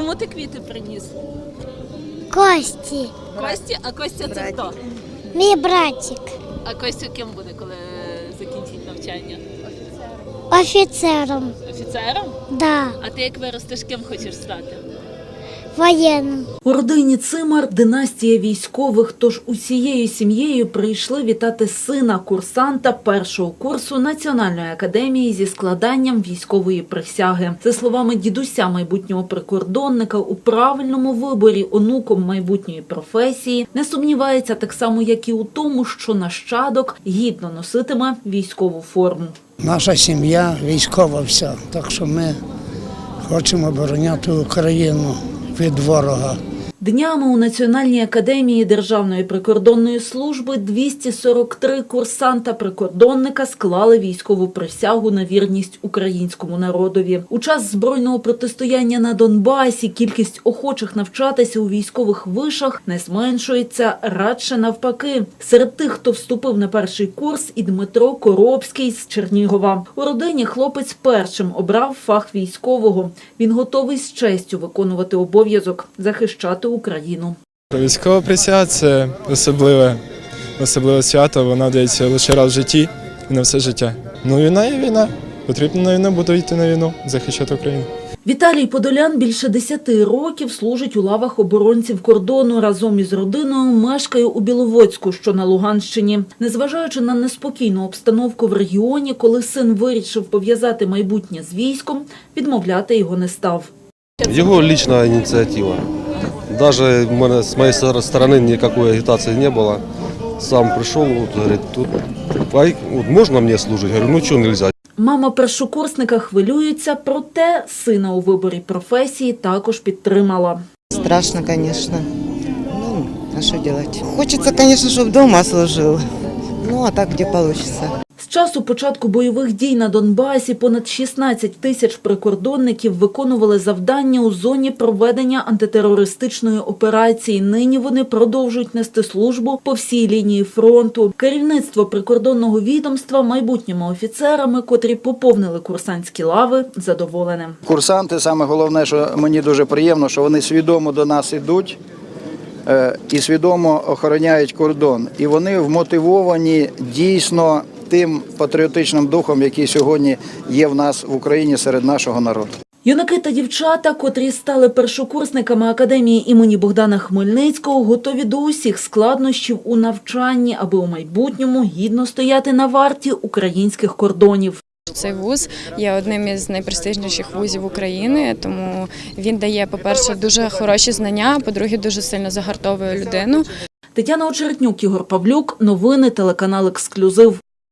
кому ти квіти приніс? Кості, Кості, а Костя це хто? мій братик, А Костя ким буде, коли закінчить навчання? офіцером, Офіцером? да, А ти як виростеш, ким хочеш стати? Воєнним. У родині Цимар династія військових, тож усією сім'єю прийшли вітати сина курсанта першого курсу Національної академії зі складанням військової присяги. За словами дідуся майбутнього прикордонника, у правильному виборі онуком майбутньої професії не сумнівається так само, як і у тому, що нащадок гідно носитиме військову форму. Наша сім'я військова вся, так що ми хочемо обороняти Україну від ворога. Днями у Національній академії Державної прикордонної служби 243 курсанта-прикордонника склали військову присягу на вірність українському народові. У час збройного протистояння на Донбасі кількість охочих навчатися у військових вишах не зменшується, радше навпаки. Серед тих, хто вступив на перший курс, і Дмитро Коробський з Чернігова. У родині хлопець першим обрав фах військового. Він готовий з честю виконувати обов'язок захищати Україну. Військова присяга це особливе, особливе свято, воно дається лише раз в житті і на все життя. Ну, війна є війна. Потрібно на війну, буду йти на війну, захищати Україну. Віталій Подолян більше 10 років служить у лавах оборонців кордону. Разом із родиною мешкає у Біловодську, що на Луганщині. Незважаючи на неспокійну обстановку в регіоні, коли син вирішив пов'язати майбутнє з військом, відмовляти його не став. Его личная инициатива. Даже у меня с моей стор- стороны никакой агитации не было. Сам пришел, вот, говорит, тут ай, вот можно мне служить? Говорю, ну что нельзя? Мама першокурсника хвилюється, проте сина у виборі професії також підтримала. Страшно, конечно. Ну, а что делать? Хочется, конечно, чтобы дома служил. Ну, а так где получится. Часу початку бойових дій на Донбасі понад 16 тисяч прикордонників виконували завдання у зоні проведення антитерористичної операції. Нині вони продовжують нести службу по всій лінії фронту. Керівництво прикордонного відомства майбутніми офіцерами, котрі поповнили курсантські лави, задоволене. Курсанти, саме головне, що мені дуже приємно, що вони свідомо до нас йдуть е, і свідомо охороняють кордон. І вони вмотивовані дійсно тим патріотичним духом, який сьогодні є в нас в Україні серед нашого народу. Юнаки та дівчата, котрі стали першокурсниками академії імені Богдана Хмельницького, готові до усіх складнощів у навчанні, аби у майбутньому гідно стояти на варті українських кордонів. Цей вуз є одним із найпрестижніших вузів України, тому він дає, по-перше, дуже хороші знання, а по-друге, дуже сильно загартовує людину. Тетяна Очеретнюк, Ігор Павлюк. Новини телеканал Ексклюзив.